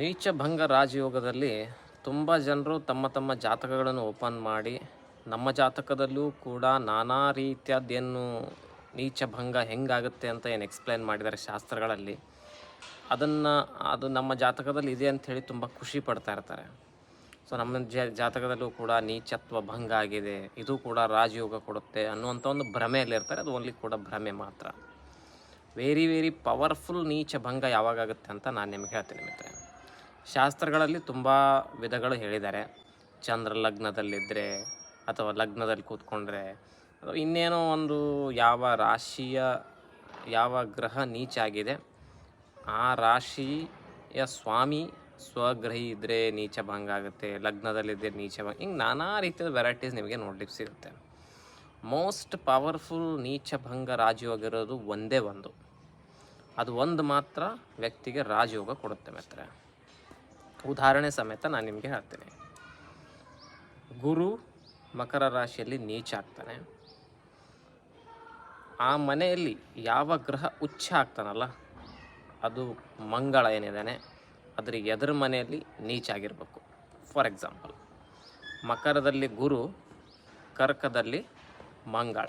ನೀಚಭಂಗ ರಾಜಯೋಗದಲ್ಲಿ ತುಂಬ ಜನರು ತಮ್ಮ ತಮ್ಮ ಜಾತಕಗಳನ್ನು ಓಪನ್ ಮಾಡಿ ನಮ್ಮ ಜಾತಕದಲ್ಲೂ ಕೂಡ ನಾನಾ ರೀತಿಯದ್ದೇನು ನೀಚಭಂಗ ಹೆಂಗಾಗುತ್ತೆ ಅಂತ ಏನು ಎಕ್ಸ್ಪ್ಲೈನ್ ಮಾಡಿದ್ದಾರೆ ಶಾಸ್ತ್ರಗಳಲ್ಲಿ. ಅದನ್ನು ಅದು ನಮ್ಮ ಜಾತಕದಲ್ಲಿ ಇದೆ ಅಂಥೇಳಿ ತುಂಬ ಖುಷಿ ಪಡ್ತಾ ಇರ್ತಾರೆ. ಸೊ ನಮ್ಮ ಜಾತಕದಲ್ಲೂ ಕೂಡ ನೀಚತ್ವ ಭಂಗ ಆಗಿದೆ, ಇದು ಕೂಡ ರಾಜಯೋಗ ಕೊಡುತ್ತೆ ಅನ್ನುವಂಥ ಒಂದು ಭ್ರಮೆಯಲ್ಲಿರ್ತಾರೆ ಅದು ಓನ್ಲಿ ಕೂಡ ಭ್ರಮೆ ಮಾತ್ರ. ವೆರಿ ವೆರಿ ಪವರ್ಫುಲ್ ನೀಚ ಭಂಗ ಯಾವಾಗಾಗುತ್ತೆ ಅಂತ ನಾನು ನಿಮಗೆ ಹೇಳ್ತೀನಿ ಮಿತ್ರ ಶಾಸ್ತ್ರಗಳಲ್ಲಿ ತುಂಬ ವಿಧಗಳು ಹೇಳಿದ್ದಾರೆ. ಚಂದ್ರ ಲಗ್ನದಲ್ಲಿದ್ದರೆ ಅಥವಾ ಲಗ್ನದಲ್ಲಿ ಕೂತ್ಕೊಂಡ್ರೆ ಇನ್ನೇನೋ ಒಂದು ಯಾವ ರಾಶಿಯ, ಯಾವ ಗ್ರಹ ನೀಚಾಗಿದೆ ಆ ರಾಶಿಯ ಸ್ವಾಮಿ ಸ್ವಗ್ರಹಿ ಇದ್ದರೆ ನೀಚ ಭಂಗ ಆಗುತ್ತೆ ಲಗ್ನದಲ್ಲಿದ್ದರೆ ನೀಚ ಭಂಗ, ಹಿಂಗೆ ನಾನಾ ರೀತಿಯ ವೆರೈಟೀಸ್ ನಿಮಗೆ ನೋಡ್ಲಿಕ್ಕೆ ಸಿಗುತ್ತೆ. ಮೋಸ್ಟ್ ಪವರ್ಫುಲ್ ನೀಚ ಭಂಗ ರಾಜಯೋಗ ಇರೋದು ಒಂದೇ ಒಂದು. ಅದು ಒಂದು ಮಾತ್ರ ವ್ಯಕ್ತಿಗೆ ರಾಜಯೋಗ ಕೊಡುತ್ತೆ ಮಿತ್ರ ಉದಾಹರಣೆ ಸಮೇತ ನಾನು ನಿಮಗೆ ಹೇಳ್ತೇನೆ. ಗುರು ಮಕರ ರಾಶಿಯಲ್ಲಿ ನೀಚ ಆಗ್ತಾನೆ. ಆ ಮನೆಯಲ್ಲಿ ಯಾವ ಗ್ರಹ ಉಚ್ಚ ಆಗ್ತಾನಲ್ಲ, ಅದು ಮಂಗಳ ಏನಿದ್ದಾನೆ, ಅದರ ಎದುರ ಮನೆಯಲ್ಲಿ ನೀಚ ಆಗಿರಬೇಕು. ಫಾರ್ ಎಕ್ಸಾಂಪಲ್ ಮಕರದಲ್ಲಿ ಗುರು, ಕರ್ಕದಲ್ಲಿ ಮಂಗಳ.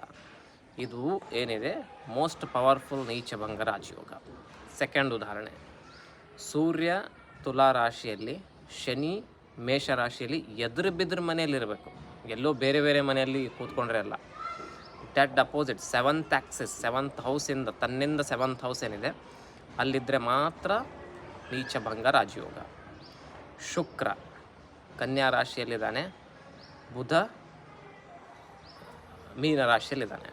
ಇದು ಏನಿದೆ? ಮೋಸ್ಟ್ ಪವರ್ಫುಲ್ ನೀಚ ಭಂಗ ರಾಜಯೋಗ. ಸೆಕೆಂಡ್ ಉದಾಹರಣೆ, ಸೂರ್ಯ ತುಲಾ ರಾಶಿಯಲ್ಲಿ ಶನಿ ಮೇಷ ರಾಶಿಯಲ್ಲಿ ಎದುರು ಬಿದ್ರ ಮನೆಯಲ್ಲಿರಬೇಕು ಎಲ್ಲೋ ಬೇರೆ ಬೇರೆ ಮನೆಯಲ್ಲಿ ಕೂತ್ಕೊಂಡ್ರೆ ಅಲ್ಲ. That opposite seventh axis seventh ಹೌಸಿಂದ ತನ್ನಿಂದ ಸೆವೆಂತ್ ಹೌಸ್ ಏನಿದೆ ಅಲ್ಲಿದ್ದರೆ ಮಾತ್ರ ನೀಚ ನೀಚಭಂಗ ರಾಜಯೋಗ. ಶುಕ್ರ ಕನ್ಯಾ ರಾಶಿಯಲ್ಲಿದ್ದಾನೆ, ಬುಧ ಮೀನ ರಾಶಿಯಲ್ಲಿದ್ದಾನೆ.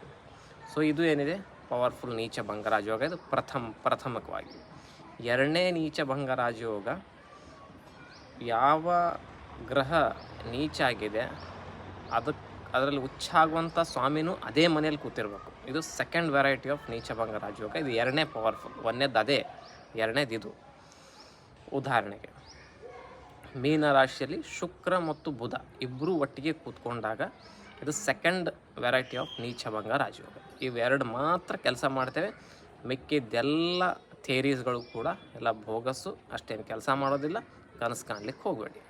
ಸೊ ಇದು ಏನಿದೆ? ಪವರ್ಫುಲ್ ನೀಚ ಭಂಗ ರಾಜಯೋಗ. ಇದು ಪ್ರಥಮ, ಪ್ರಥಮಕವಾಗಿ. ಎರಡನೇ ನೀಚ ಭಂಗ ರಾಜಯೋಗ. ಯಾವ ಗ್ರಹ ನೀಚ ಆಗಿದೆ ಅದಕ್ಕೆ ಅದರಲ್ಲಿ ಹುಚ್ಚಾಗುವಂಥ ಸ್ವಾಮಿನೂ ಅದೇ ಮನೇಲಿ ಕೂತಿರ್ಬೇಕು. ಇದು ಸೆಕೆಂಡ್ ವೆರೈಟಿ ಆಫ್ ನೀಚ ನೀಚಭಂಗ ರಾಜಯೋಗ. ಇದು ಎರಡನೇ ಪವರ್ಫುಲ್ ಒಂದನೇದು ಅದೇ, ಎರಡನೇದು ಇದು. ಉದಾಹರಣೆಗೆ, ಮೀನ ರಾಶಿಯಲ್ಲಿ ಶುಕ್ರ ಮತ್ತು ಬುಧ ಇಬ್ಬರೂ ಒಟ್ಟಿಗೆ ಕೂತ್ಕೊಂಡಾಗ ಇದು ಸೆಕೆಂಡ್ ವೆರೈಟಿ ಆಫ್ ನೀಚ ನೀಚಭಂಗ ರಾಜಯೋಗ. ಇವೆರಡು ಮಾತ್ರ ಕೆಲಸ ಮಾಡ್ತೇವೆ. ಮಿಕ್ಕಿದ್ದೆಲ್ಲ ಥೇರೀಸ್ಗಳು ಕೂಡ ಎಲ್ಲ ಬೋಗಸ್ಸು ಅಷ್ಟೇನು ಕೆಲಸ ಮಾಡೋದಿಲ್ಲ. ಕನಸು ಕಾಣಲಿಕ್ಕೆ ಹೋಗಬೇಡಿ.